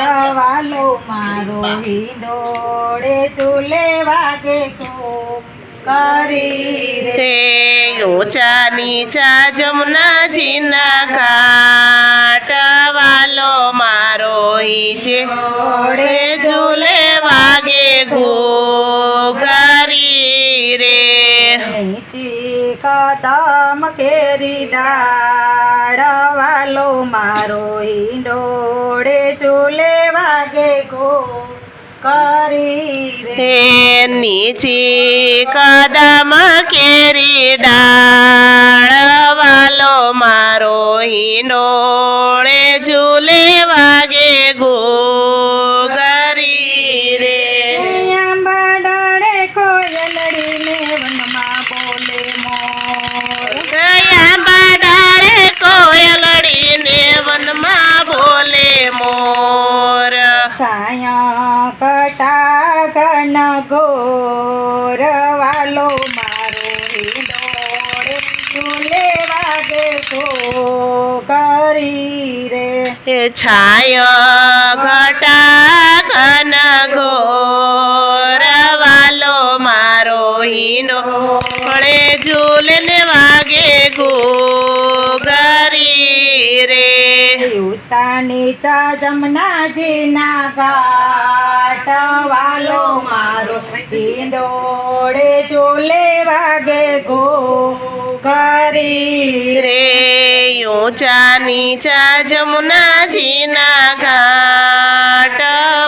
કાટવાલો મારો હિંડોળે ચૂલે વાગે ખૂબ કરી રે ઊંચા નીચા જમનાજીના ઘાટ વાલો મારો ઈજે. ઓળે ઝૂલે વાગે ઘોઘરી રે નીચી કદમ કેરી ડાળવાલો મારો હિંડોળે હે નીચી કદમ કેરી ડાળ વાલો મારો હિંડોળે ઝૂલે વાગે કટા ઘન ઘોર વાલો મારો હિંડોળે ચૂલે વાગે તો કરી રે. હે છાય ઘટા ઘન ઘોર વાલો મારો હિંડોળે ઝૂલને ઊંચા નીચા જમનાજીના ઘાટ વાલો મારો હિંડોળે ચોલે વાગે ગો કરી રે. ઊંચા નીચા જમનાજીના ઘાટ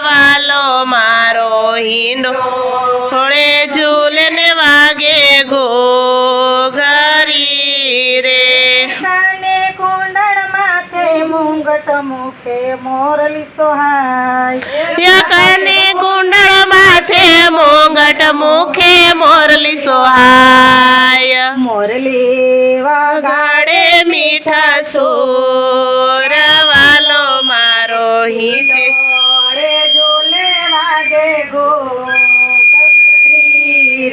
વાલો મારો હિંડો થોડે ઝૂલને વાગે ઘોઘરી મુંગટ મુખે મોરલી સોહાય યકને કુંડળ માથે મોંગટ મુખે મોરલી સોહાય મોરલી વગાડે મીઠા સોર વાલો મારો હિંચે જોલે વાગે ગો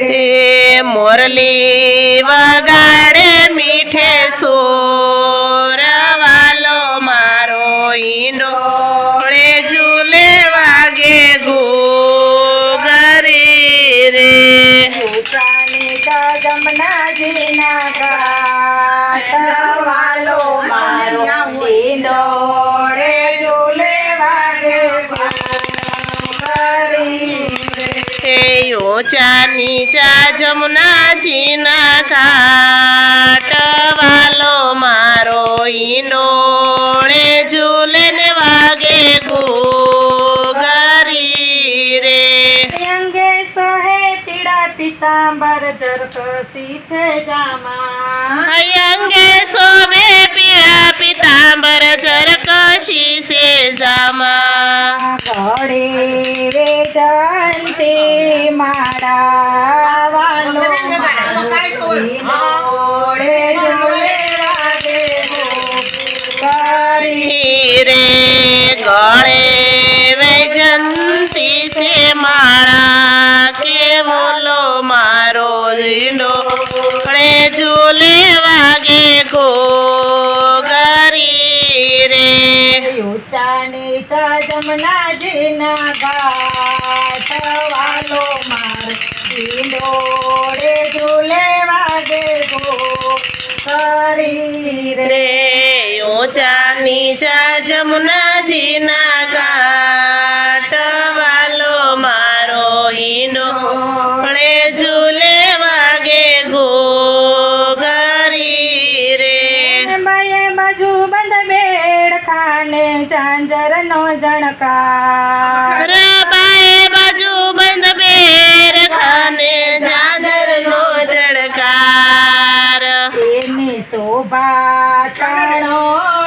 રે. મોરલી વગાડે નીચા જમુનાજીના ઘાટ વાલો મારો ઈંડોળે ઝૂલે ને વાગે ઘોઘરી રે. અંગે સોહે પીળા પિતાંબર જરકસી છે જામા. અંગે સોમે માળા. વાલો મોડે જોડે વાગે ઈંડોળે ઝૂલે વાગે ગો કરી રે. ઊંચા નીચા જમુનાજીના ઘાટ વાલો મારો હિંડો ડોળે ઝૂલે વાગે ઘોઘરી રે. બાએ બાજુ બંધ બેડ ખાને ઝાંઝરનો જણકાર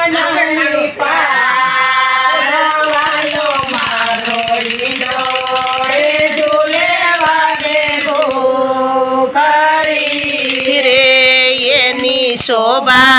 નહીં પાર. વાલો મારો કરી રે શોભા